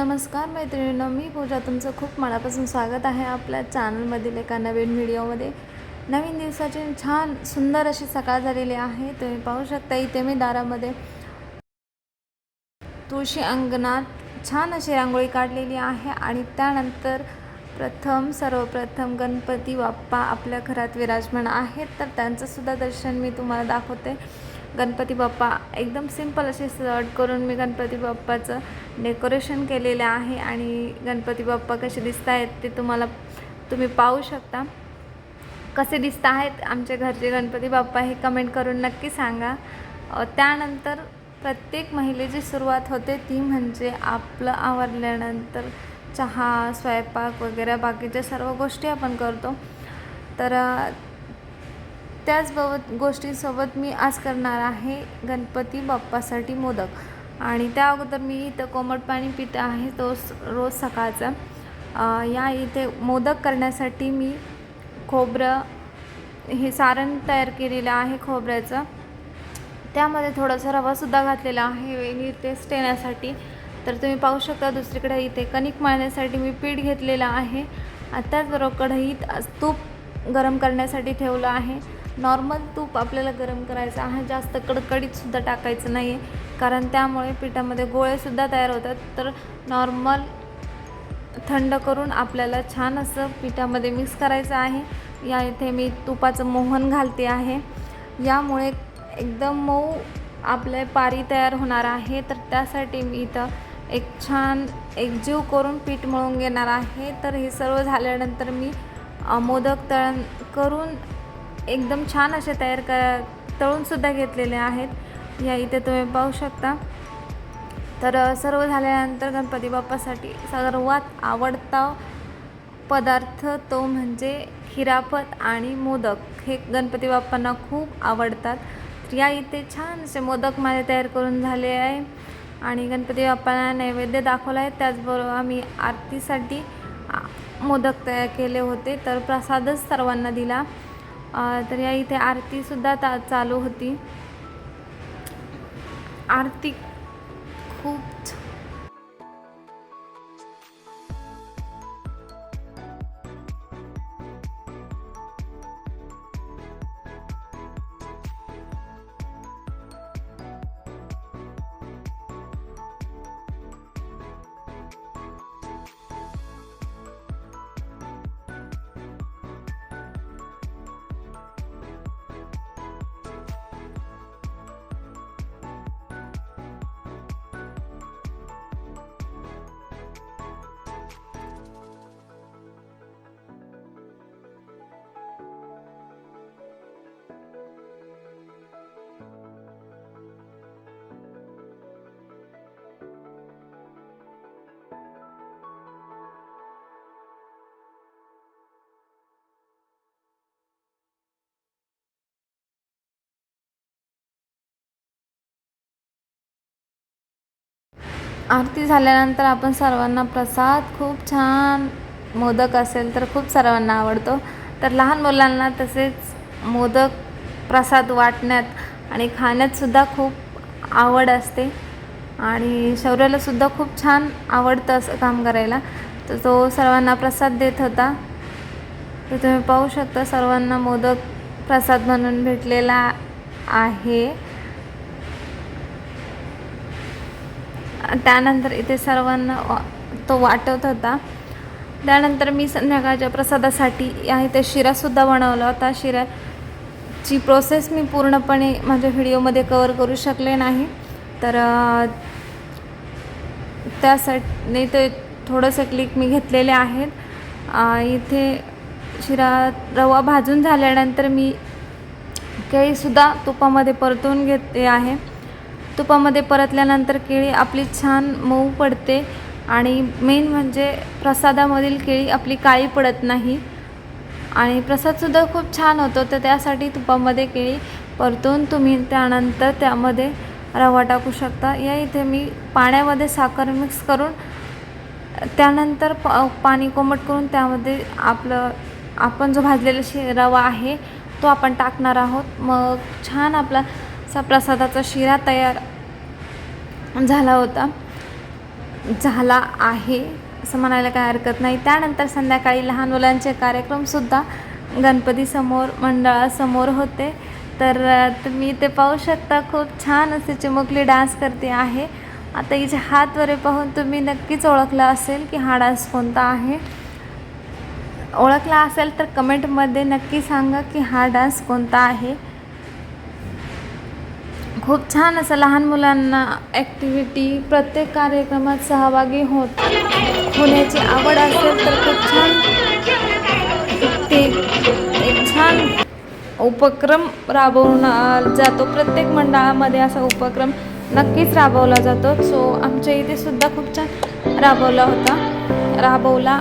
नमस्कार मैत्रिणींनो मी पूजा. तुमचं खूप मनापासून स्वागत आहे आपल्या चॅनलमधील एका नवीन व्हिडिओमध्ये. नवीन दिवसाची छान सुंदर अशी सकाळ झालेली आहे. तुम्ही पाहू शकता इथे मी दारामध्ये तुळशी अंगणात छान अशी रांगोळी काढलेली आहे आणि त्यानंतर प्रथम सर्वप्रथम गणपती बाप्पा आपल्या घरात विराजमान आहेत. तर त्यांचंसुद्धा दर्शन मी तुम्हाला दाखवते. गणपती बाप्पा एकदम सिंपल असे सट करून मी गणपती बाप्पाचं डेकोरेशन केलेलं आहे आणि गणपती बाप्पा कसे दिसत आहेत ते तुम्हाला तुम्ही पाहू शकता. कसे दिसत आहेत आमच्या घरचे गणपती बाप्पा हे कमेंट करून नक्की सांगा. त्यानंतर प्रत्येक महिलेची सुरुवात होते ती म्हणजे आपलं आवरल्यानंतर चहा स्वयंपाक वगैरे बाकीच्या सर्व गोष्टी आपण करतो. तर त्याच बव गोष्टींसोबत मी आज करणार आहे गणपती बाप्पासाठी मोदक. आणि त्या अगोदर मी इथं कोमट पाणी पित आहे तो रोज सकाळचा. या इथे मोदक करण्यासाठी मी खोबरं हे सारण तयार केलेलं आहे खोबऱ्याचं. त्यामध्ये थोडंसं रवासुद्धा घातलेला आहे वेगळी टेस्ट येण्यासाठी. तर तुम्ही पाहू शकता दुसरीकडे इथे कणिक मळण्यासाठी मी पीठ घेतलेलं आहे. त्याचबरोबर कढईत तूप गरम करण्यासाठी ठेवलं आहे. नॉर्मल तूप आपल्याला गरम करायचं आहे जास्त कडकडीतसुद्धा टाकायचं नाही आहे कारण त्यामुळे पिठामध्ये गोळेसुद्धा तयार होतात. तर नॉर्मल थंड करून आपल्याला छान असं पिठामध्ये मिक्स करायचं आहे. या इथे मी तुपाचं मोहन घालते आहे. यामुळे एकदम मऊ आपले पारी तयार होणार आहे. तर त्यासाठी मी इथं एक छान एकजीव करून पीठ मळून घेणार आहे. तर हे सर्व झाल्यानंतर मी मोदक तळण करून एकदम छान असे तयार क तळूनसुद्धा घेतलेले आहेत. या इथे तुम्ही पाहू शकता. तर सर्व झाल्यानंतर गणपती बाप्पासाठी सर्वात आवडता पदार्थ तो म्हणजे खिरापत आणि मोदक. हे गणपती बाप्पांना खूप आवडतात. तर या इथे छान असे मोदक माझे तयार करून झाले आहे. आणि गणपती बाप्पांना नैवेद्य दाखवला आहे. त्याचबरोबर आम्ही आरतीसाठी मोदक तयार केले होते. तर प्रसादच सर्वांना दिला. तर या इथे आरतीसुद्धा ता चालू होती. आरती खूप आरती झाल्यानंतर आपण सर्वांना प्रसाद खूप छान मोदक असेल तर खूप सर्वांना आवडतो. तर लहान मुलांना तसेच मोदक प्रसाद वाटण्यात आणि खाण्यातसुद्धा खूप आवड असते. आणि शौर्यालासुद्धा खूप छान आवडतं असं काम करायला. तर तो सर्वांना प्रसाद देत होता. तर तुम्ही पाहू शकता सर्वांना मोदक प्रसाद म्हणून भेटलेला आहे. त्यानंतर इथे सर्वांना तो वाटत होता. त्यानंतर मी संध्याकाळच्या प्रसादासाठी या इथे शिरासुद्धा बनवला होता. शिराची प्रोसेस मी पूर्णपणे माझ्या व्हिडिओमध्ये कवर करू शकले नाही. तर त्यासाठी ते थोडंसं क्लिक मी घेतलेले आहेत. इथे शिरा रवा भाजून झाल्यानंतर मी केळीसुद्धा तुपामध्ये परतून घेते आहे. तुपामध्ये परतल्यानंतर केळी आपली छान मऊ पडते आणि मेन म्हणजे प्रसादामधील केळी आपली काळी पडत नाही. आणि प्रसादसुद्धा खूप छान होतो तर त्यासाठी तुपामध्ये केळी परतून तुम्ही त्यानंतर त्यामध्ये रवा टाकू शकता. या इथे मी पाण्यामध्ये साखर मिक्स करून त्यानंतर प पाणी कोमट करून त्यामध्ये आपलं आपण जो भाजलेला शे रवा आहे तो आपण टाकणार आहोत. मग छान आपला असा प्रसादाचा शिरा तयार झाला होता. झाला आहे असं म्हणायला काय हरकत नाही. त्यानंतर संध्याकाळी लहान मुलांचे कार्यक्रमसुद्धा गणपतीसमोर मंडळासमोर होते. तर तुम्ही ते पाहू शकता खूप छान असे चिमुकली डान्स करते आहे. आता हिचे हात वरे पाहून तुम्ही नक्कीच ओळखला असेल की हा डान्स कोणता आहे. ओळखला असेल तर कमेंटमध्ये नक्की सांगा की हा डान्स कोणता आहे. खूप छान असं लहान मुलांना ॲक्टिव्हिटी प्रत्येक कार्यक्रमात सहभागी होत होण्याची आवड असेल तर खूप छान. ते एक छान उपक्रम राबवला जातो. प्रत्येक मंडळामध्ये असा उपक्रम नक्कीच राबवला जातो. सो आमच्या इथे सुद्धा खूप छान राबवला होता राबवला